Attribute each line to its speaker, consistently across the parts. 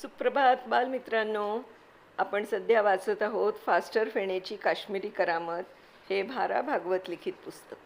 Speaker 1: सुप्रभात बालमित्रांनो. आपण सध्या वाचत आहोत फास्टर फेणेची काश्मीरी करामत हे भारा भागवत लिखित पुस्तक.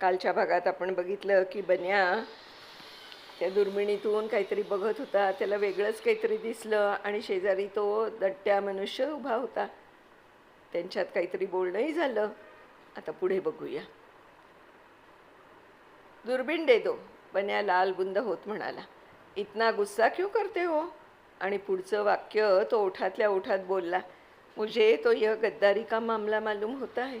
Speaker 1: कालच्या भागात आपण बघितलं की बन्या त्या दुर्बिणीतून काहीतरी बघत होता त्याला वेगळंच काहीतरी दिसलं आणि शेजारी तो दट्ट्या मनुष्य उभा होता. त्यांच्यात काहीतरी बोलणंही झालं. आता पुढे बघूया. दुर्बीण दे दो बन्या लाल बुंद होत म्हणाला. इतना गुस्सा क्यों करते हो? आणि पुढचं वाक्य तो ओठातल्या ओठात बोलला मुझे तो यह गद्दारी का मामला मालूम होता आहे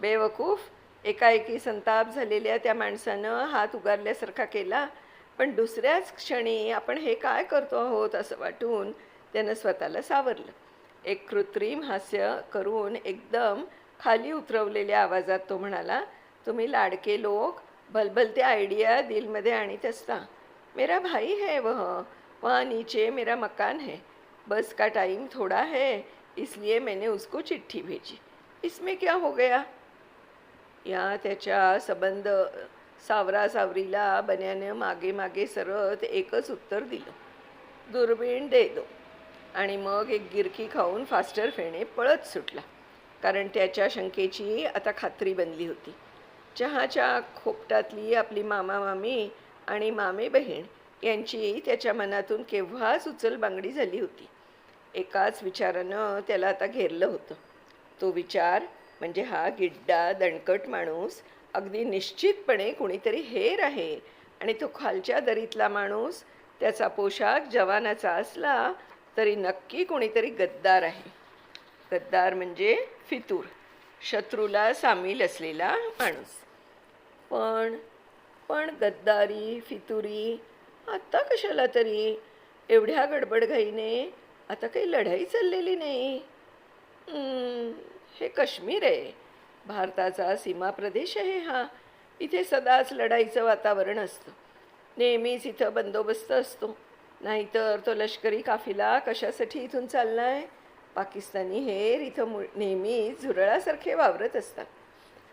Speaker 1: बेवकूफ एकाएकी संताप झालेल्या त्या माणसानं हात उगारल्यासारखा केला पण दुसऱ्याच क्षणी आपण हे काय करतो आहोत असं वाटून त्यानं स्वतःला सावरलं. एक कृत्रिम हास्य करून एकदम खाली उतरवलेल्या आवाजात तो म्हणाला तुम्ही लाडके लोक भलभलते आयडिया दिलमध्ये आणीत असता. मेरा भाई है वह. वहाँ नीचे मेरा मकान है। बस का टाइम थोड़ा है इसलिए मैंने उसको चिट्ठी भेजी। इसमें क्या हो गया? या त्याच्या संबंध सावरा सावरीला बन्यानं मागे मागे सरत एकच उत्तर दिलं. दुर्बीण दे दो. आणि मग एक गिरकी खाऊन फास्टर फेणे पळत सुटला. कारण त्याच्या शंकेची आता खात्री बनली होती. चहाच्या खोपटातली आपली मामा मामी आणि मामे बहीण यांची त्याच्या मनातून केव्हाच उचलबांगडी झाली होती. एकाच विचारानं त्याला आता घेरलं होतं. तो विचार म्हणजे हा गिड्डा दणकट माणूस अगदी निश्चितपणे कुणीतरी हेर आहे आणि तो खालच्या दरीतला माणूस त्याचा पोशाख जवानाचा असला तरी नक्की कोणीतरी गद्दार आहे. गद्दार म्हणजे फितूर शत्रूला सामील असलेला माणूस. पण पण गद्दारी फितुरी आत्ता कशाला तरी? एवढ्या गडबडघाईने आता काही लढाई चाललेली नाही. हे काश्मीर आहे. भारताचा सीमा प्रदेश आहे हा. इथे सदाच लढाईचं वातावरण असतं. नेहमीच इथं बंदोबस्त असतो. नाहीतर तो लष्करी काफिला कशासाठी इथून चालला आहे पाकिस्तानी हेर इथं मु नेहमी झुरळासारखे वावरत असतात.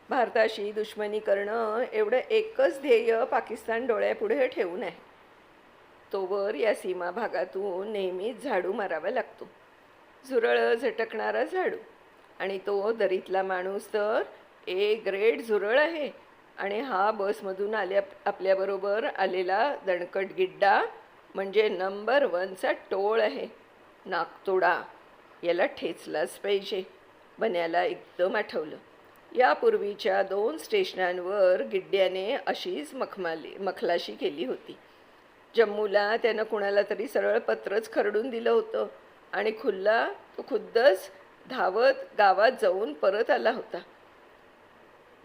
Speaker 1: भारताशी दुश्मनी करणं एवढं एकच ध्येय पाकिस्तान डोळ्यापुढे ठेवून आहे. तोवर या सीमा भागातून नेहमीच झाडू मारावा लागतो. झुरळ झटकणारा झाडू आणि तो दरीतला माणूस तर ए ग्रेट झुरळ आहे आणि हा बसमधून आल्या आपल्याबरोबर आलेला दणकट गिड्डा म्हणजे नंबर वनचा टोळ आहे. नागतोडा याला ठेचलाच पाहिजे बन्याला एकदम आठवलं. यापूर्वीच्या दोन स्टेशनांवर गिड्ड्याने अशीच मखमाली मखलाशी केली होती. जम्मूला त्यानं कुणाला तरी सरळ पत्रच खरडून दिलं होतं. आणि खुल्ला तो खुद्दच धावत गावात जाऊन परत आला होता.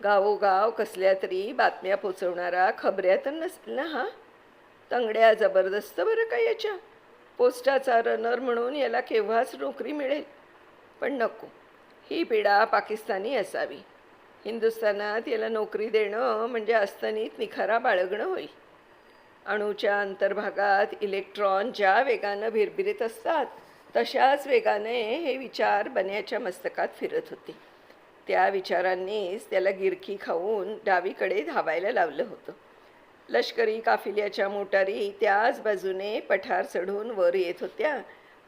Speaker 1: गावोगाव कसल्या तरी बातम्या पोचवणारा खबऱ्या तर नसतील ना हा? तंगड्या जबरदस्त बरं का याच्या? पोस्टाचा रनर म्हणून याला केव्हाच नोकरी मिळेल? पण नको. ही पिढा पाकिस्तानी असावी. हिंदुस्थानात याला नोकरी देणं म्हणजे अस्तनीत निखारा बाळगणं होईल अणूच्या अंतर्भागात इलेक्ट्रॉन ज्या वेगानं भिरभिरीत असतात तशाच वेगाने हे विचार बन्याच्या मस्तकात फिरत होते. त्या विचारांनीच त्याला गिरकी खाऊन डावीकडे धावायला लावलं होतं. लष्करी काफिल्याच्या मोटारी त्याच बाजूने पठार चढून वर येत होत्या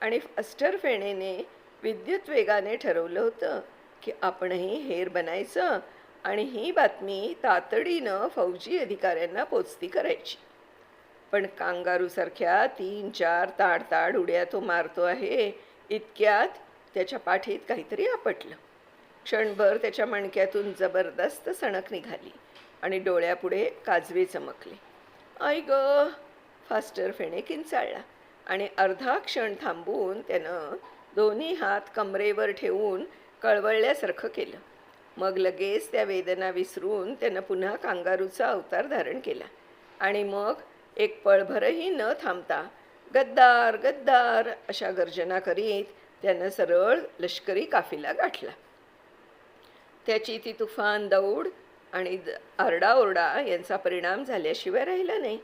Speaker 1: आणि अस्टर फेणेने विद्युत वेगाने ठरवलं होतं की आपणही हेर बनायचं आणि ही बातमी तातडीनं फौजी अधिकाऱ्यांना पोचती करायची. पण कांगारूसारख्या तीन चार ताड ताड उड्या तो मारतो आहे. इतक्यात त्याच्या पाठीत काहीतरी आपटलं. क्षणभर त्याच्या मणक्यातून जबरदस्त सणक निघाली आणि डोळ्यापुढे काजवे चमकले. आई ग फास्टर फेणे किंचाळला आणि अर्धा क्षण थांबून त्यानं दोन्ही हात कमरेवर ठेवून कळवळल्यासारखं केलं. मग लगेच त्या वेदना विसरून त्यानं पुन्हा कांगारूचा अवतार धारण केला आणि मग एक पळभरही न थांबता गद्दार गद्दार अशा गर्जना करीत त्यानं सरळ लष्करी काफिला गाठला. त्याची ती तुफान दौड आणि द- आरडाओरडा यांचा परिणाम झाल्याशिवाय राहिला नाही.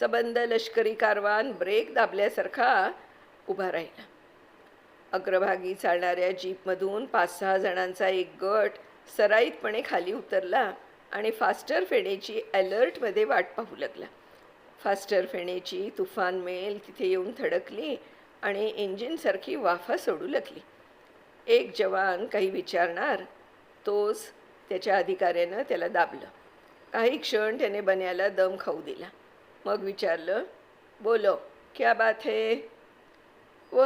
Speaker 1: सबंध लष्करी कारवान ब्रेक दाबल्यासारखा उभा राहिला. अग्रभागी चालणाऱ्या जीपमधून पाच सहा जणांचा एक गट सराईतपणे खाली उतरला आणि फास्टर फेणेची अलर्टमध्ये वाट पाहू लागला. फास्टर फेणेची तुफान मेल तिथे येऊन थडकली आणि इंजिनसारखी वाफा सोडू लागली. एक जवान काही विचारणार तोच त्याच्या अधिकाऱ्यानं त्याला दाबलं. काही क्षण त्याने बन्याला दम खाऊ दिला. मग विचारलं बोलो क्या बात है? व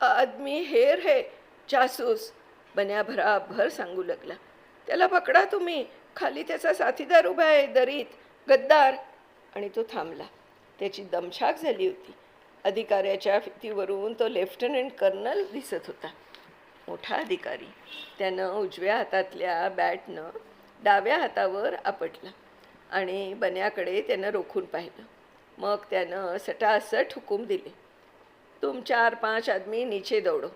Speaker 1: आदमी हेर है जासूस. बन्या भराभर सांगू लागला. त्याला पकडा तुम्ही खाली त्याचा साथीदार उभा आहे दरीत गद्दार. आणि तो थांबला. त्याची दमछाक झाली होती. अधिकाऱ्याच्या फितीवरून तो लेफ्टनंट कर्नल दिसत होता. मोठा अधिकारी. त्यानं उजव्या हातातल्या बॅटनं डाव्या हातावर आपटला आणि बन्याकडे त्यानं रोखून पाहिलं. मग त्यानं सटासट हुकूम दिले. तुम चार पाच आदमी नीचे दौडो.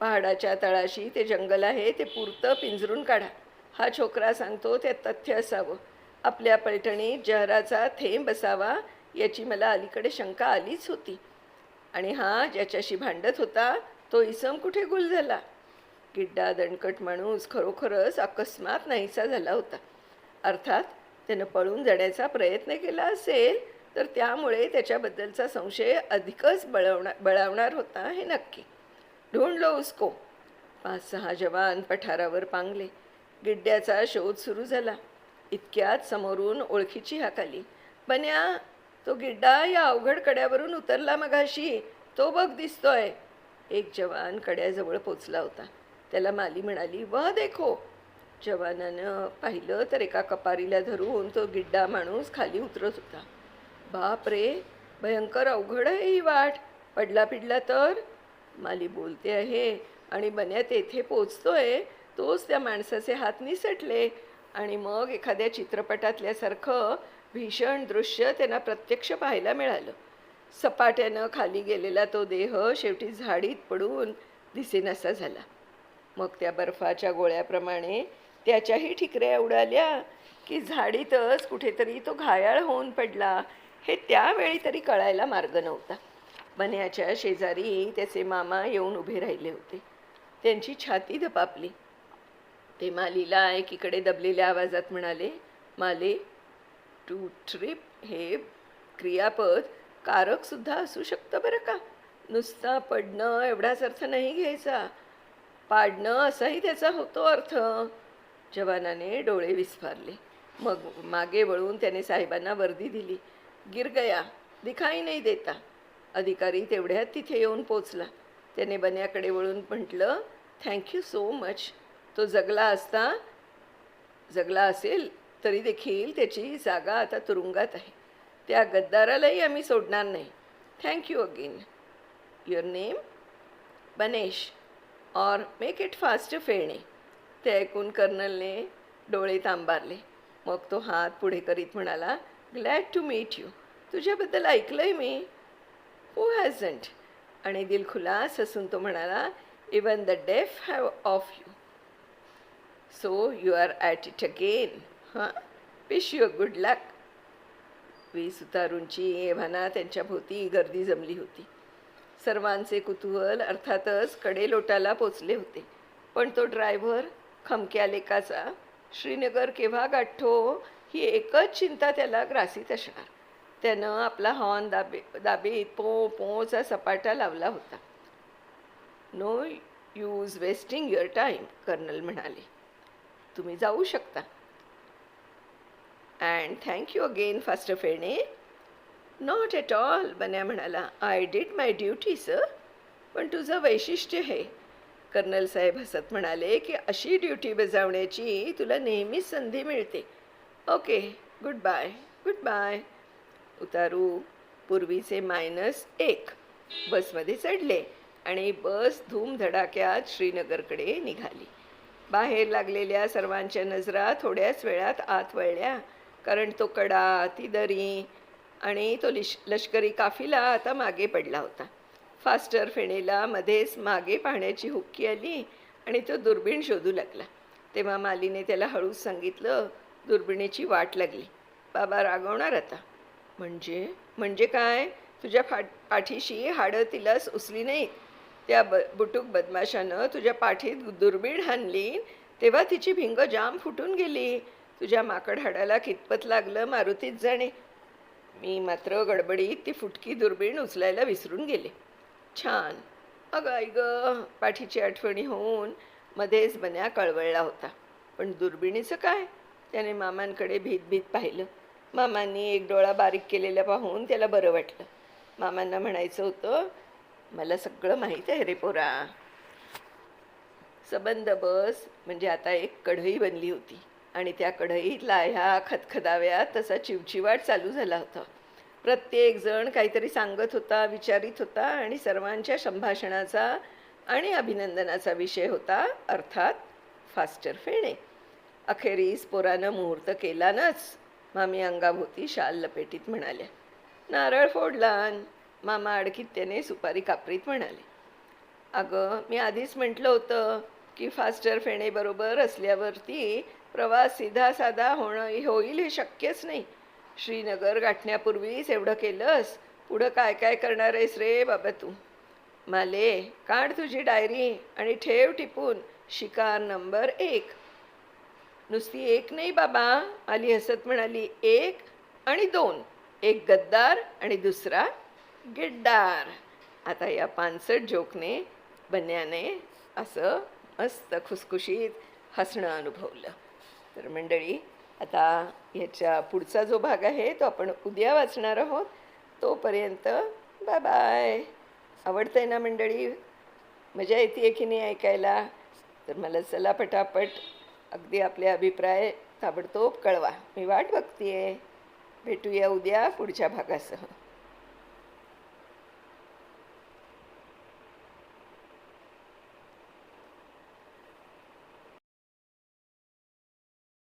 Speaker 1: पहाडाच्या तळाशी ते जंगल आहे ते पुरतं पिंजरून काढा. हा छोकरा सांगतो ते तथ्य असावं. आपल्या पैठणीत जहराचा थेंब असावा याची मला अलीकडे शंका आलीच होती. आणि हा ज्याच्याशी भांडत होता तो इसम कुठे गुल झाला? गिड्डा दणकट माणूस खरोखरच अकस्मात नाहीसा झाला होता. अर्थात त्यानं पळून जाण्याचा प्रयत्न केला असेल तर त्यामुळे त्याच्याबद्दलचा संशय अधिकच बळवणार बळावणार होता हे नक्की. ढूंढ उसको. पाच सहा जवान पठारावर पांगले. गिड्ड्याचा शोध सुरू झाला. इतक्यात समोरून ओळखीची हाक आली. बन्या तो गिड्डा या अवघड कड्यावरून उतरला मगाशी तो बघ दिसतोय. एक जवान कड्याजवळ पोचला होता. त्याला माली म्हणाली व देखो. जवानानं पाहिलं तर एका कपारीला धरून तो गिड्डा माणूस खाली उतरत होता. बाप रे भयंकर अवघड आहे ही वाट. पडला पिडला तर? माली बोलते आहे आणि बन्या तेथे पोचतोय. तोच त्या माणसाचे हात निसटले. आणि मग एखाद्या चित्रपटातल्यासारखं भीषण दृश्य त्यांना प्रत्यक्ष पाहायला मिळालं. सपाट्यानं खाली गेलेला तो देह शेवटी झाडीत पडून दिसेनासा झाला. मग त्या बर्फाच्या गोळ्याप्रमाणे त्याच्याही ठिकऱ्या उडाल्या की झाडीतच कुठेतरी तो घायाळ होऊन पडला हे त्यावेळी तरी कळायला मार्ग नव्हता. बन्याच्या शेजारी त्याचे मामा येऊन उभे राहिले होते. त्यांची छाती धपापली. ते मालीला एकीकडे दबलेल्या आवाजात म्हणाले माले टू ट्रिप हे क्रियापद कारकसुद्धा असू शकतं बरं का? नुसता पडणं एवढाच अर्थ नाही घ्यायचा. पाडणं असाही त्याचा होतो अर्थ. जवानाने डोळे विस्फारले. मग मागे वळून त्याने साहेबांना वर्दी दिली. गिर गया दिखाई नाही देता. अधिकारी तेवढ्यात तिथे येऊन पोचला. त्याने बन्याकडे वळून म्हटलं थँक्यू सो मच तो जगला असता जगला असेल तरी देखील त्याची जागा आता तुरुंगात आहे. त्या गद्दारालाही आम्ही सोडणार नाही. Thank you again your name Banesh. Or make it fast Fene ते ऐकून कर्नलने डोळे तांबारले. मग तो हात पुढे करीत म्हणाला ग्लॅड टू मीट यू तुझ्याबद्दल ऐकलंय मी. हू हॅझंट आणि दिलखुलास हसून तो म्हणाला even the deaf have of you so you are at it again हां विश यू गुड लक वी सुतारूंची म्हणा त्यांच्या भोवती गर्दी जमली होती. सर्वांचे कुतूहल अर्थातच कडेलोटाला पोचले होते. पण तो ड्रायव्हर खमक्या लेकाचा श्रीनगर केव्हा गाठतो ही एकच चिंता त्याला ग्रासीत असणार. त्यानं आपला हॉर्न दाबे दाबीत पो पोचा सपाटा लावला होता. No use wasting your time colonel म्हणाले. तुम्ही जाऊ शकता. And thank you again faster Phene not at all Banya म्हणाला. I did my duty sir पण तुझं वैशिष्ट्य हे. कर्नल साहेब हसत म्हणाले की अशी ड्युटी बजावण्याची तुला नेहमीच संधी मिळते. Okay good bye good bye उतारू. पूर्वीचे मायनस एक. बसमध्ये चढले आणि बस धूमधडाक्यात श्रीनगरकडे निघाली. बाहेर लागलेल्या सर्वांच्या नजरा थोड्याच वेळात आत वळल्या कारण तो कडा ती दरी आणि तो लिश लष्करी काफिला आता मागे पडला होता. फास्टर फेणेला मध्येच मागे पाहण्याची हुक्की आली आणि तो दुर्बीण शोधू लागला. तेव्हा मालीने त्याला हळूच सांगितलं दुर्बिणीची वाट लागली. बाबा रागवणार आता. म्हणजे? म्हणजे काय? तुझ्या फाट पाठीशी हाडं तिलाच उसली नाहीत. त्या ब बुटूक बदमाशानं तुझ्या पाठीत दुर्बीण हाणली तेव्हा तिची भिंग जाम फुटून गेली. तुझ्या माकड हाडाला कितपत लागलं मारुतीत जाणे. मी मात्र गडबडीत ती फुटकी दुर्बीण उचलायला विसरून गेले. छान. अगं आई गं पाठीची आठवणी होऊन मध्येच बन्या कळवळला होता. पण दुर्बिणीचं काय? त्याने मामांकडे भीत भीत पाहिलं. मामांनी एक डोळा बारीक केलेला पाहून त्याला बरं वाटलं. मामांना म्हणायचं होतं मला सगळं माहीत आहे रे पोरा. सबंध बस म्हणजे आता एक कढई बनली होती. आणि त्या कढईतला ह्या खतखदाव्या तसा चिवचिवाट चालू झाला होता. प्रत्येक जण काहीतरी सांगत होता विचारित होता आणि सर्वांच्या संभाषणाचा आणि अभिनंदनाचा विषय होता अर्थात फास्टर फेणे. अखेरीस पोरानं मुहूर्त केलानच. मामी अंगाभोवती शाल लपेटीत म्हणाल्या नारळ फोडलान. मामा अडकित्याने सुपारी कापरीत म्हणाले. अगं मी आधीच म्हटलं होतं की फास्टर फेणेबरोबर असल्यावरती प्रवास सीधा साधा होणं होईल हे शक्यच नाही. श्रीनगर गाठण्यापूर्वीच एवढं केलंस पुढं काय काय करणार आहेस रे बाबा तू? माले काढ तुझी डायरी आणि ठेव टिपून शिकार नंबर एक. नुसती एक नाही बाबा आली हसत म्हणाली एक आणि दोन. एक गद्दार आणि दुसरा गिड्डार. आता या पानसट जोकने बन्याने असं मस्त खुसखुशीत हसणं अनुभवलं. तर मंडळी आता ह्याच्या पुढचा जो भाग आहे तो आपण उद्या वाचणार आहोत. तोपर्यंत बाय बाय आवडतंय ना मंडळी? मजा येते आहे की नाही ऐकायला? तर मला चला पटापट अगदी आपले अभिप्राय ताबडतोब कळवा. मी वाट बघते आहे भेटूया उद्या पुढच्या भागासह.